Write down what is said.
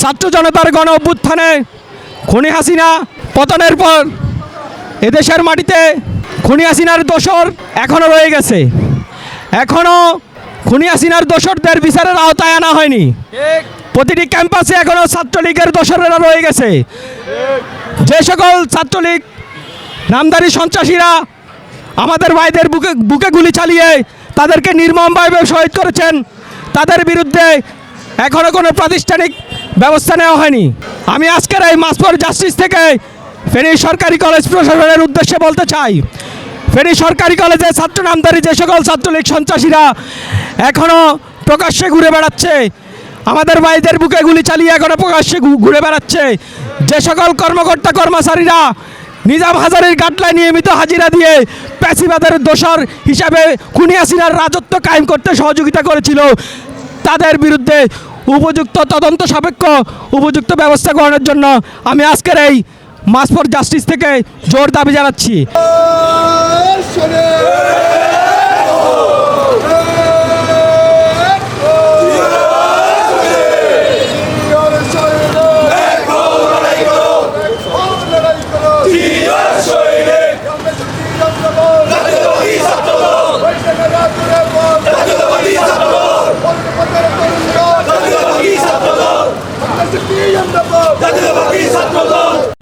ছাত্র জনতার গণ অভ্যুত্থানে খুনি হাসিনা পতনের পর এদেশের মাটিতে খুনি হাসিনার দোসর এখনও রয়ে গেছে। এখনও খুনি হাসিনার দোসরদের বিচারের আওতায় আনা হয়নি। প্রতিটি ক্যাম্পাসে এখনও ছাত্রলীগের দোসরেরা রয়ে গেছে। যে সকল ছাত্রলীগ নামদারি সন্ত্রাসীরা আমাদের ভাইদের বুকে বুকে গুলি চালিয়ে তাদেরকে নির্মমভাবে শহীদ করেছেন, তাদের বিরুদ্ধে এখনও কোনো প্রাতিষ্ঠানিক ব্যবস্থা নেওয়া হয়নি। আমি আজকের এই মাসফর জাস্টিস থেকে ফেনী সরকারি কলেজ প্রশাসনের উদ্দেশ্যে বলতে চাই। ফেনী সরকারি কলেজে ছাত্র নামদারি যে সকল ছাত্রলীগ সন্ত্রাসীরা এখনও প্রকাশ্যে ঘুরে বেড়াচ্ছে, আমাদের ভাইদের বুকে গুলি চালিয়ে এখনও প্রকাশ্যে ঘুরে বেড়াচ্ছে, যে সকল কর্মকর্তা কর্মচারীরা নিজাম হাজারের গাটলায় নিয়মিত হাজিরা দিয়ে প্যাসিবাদের দোষর হিসাবে খুনিয়াসিনার রাজত্ব কায়েম করতে সহযোগিতা করেছিল, তাদের বিরুদ্ধে উপযুক্ত তদন্ত সাপেক্ষ উপযুক্ত ব্যবস্থা গ্রহণের জন্য আমি আজকের এই মাস ফর জাস্টিস থেকে জোর দাবি জানাচ্ছি। জিন্দাবাদ জাতীয়তাবাদী ছাত্রদল।